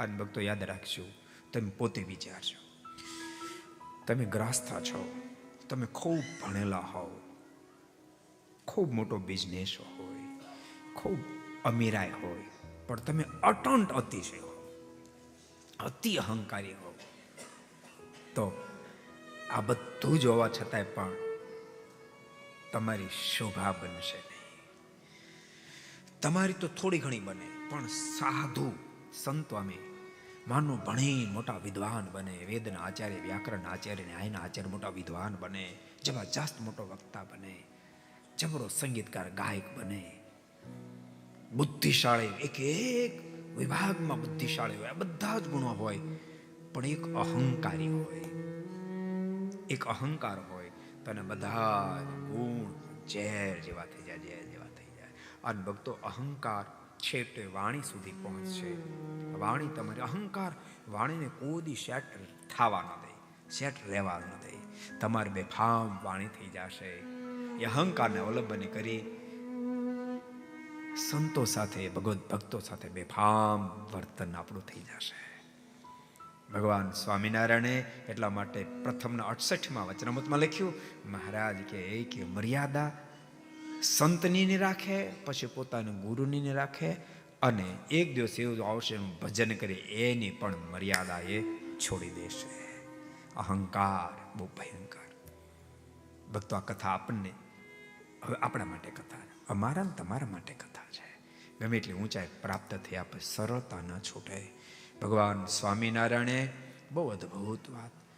અને ભક્તો, યાદ રાખજો, તમે પોતે વિચારજો તમે ગ્રાસ્થા છો. તમે ખૂબ ભણેલા હો ખૂબ મોટો બિઝનેસ હોય. ખૂબ અમીરાય હોય. પણ તમે અટંટ અતિશય હો અતિ અહંકારી હો તો આ બધું જોવા છતાંય પણ તમારી શોભા બનશે નહીં. તમારી તો થોડી ઘણી બને, પણ સાધુ સંતો અમે. માનો ભણી મોટા વિદ્વાન બને, વેદના આચાર્ય, વ્યાકરણ આચાર્ય ન્યાયના આચાર્ય મોટા વિદ્વાન બને જબરજસ્ત મોટો વક્તા બને, જબરો સંગીતકાર, ગાયક બને. બુદ્ધિશાળી, એક એક વિભાગમાં બુદ્ધિશાળી હોય, આ બધા જ ગુણો હોય, પણ એક અહંકારી હોય. એક અહંકાર હોય, તો એને બધા જ ગુણ ઝેર જેવા થઈ જાય, ઝેર જેવા થઈ જાય અને ભક્તો અહંકાર છેટે વાણી સુધી પહોંચશે. વાણી તમારી અહંકાર વાણીને કોદી સેટ થવા ન દે, સેટ રહેવા ન દે. તમારે બેફામ વાણી થઈ જશે. એ અહંકારને અવલંબન કરી સંતો સાથે ભગવત ભક્તો સાથે બેફામ વર્તન આપણું થઈ જશે. ભગવાન સ્વામિનારાયણે એટલા માટે પ્રથમના અડસઠમાં વચનામૃતમાં લખ્યું, મહારાજ કે એ કે મર્યાદા સંતની રાખે, પછી પોતાના ગુરુની રાખે, અને એક દિવસ એવું આવશે ભજન કરે, એની પણ મર્યાદા એ છોડી દેશે. અહંકાર બહુ ભયંકર. ભક્તો, આ કથા આપણને, હવે આપણા માટે કથા અમારા ને તમારા માટે કથા છે. ગમે એટલી ઊંચાઈ પ્રાપ્ત થયા પછી સરળતા ન છૂટે. ભગવાન સ્વામિનારાયણે બહુ અદ્ભુત વાત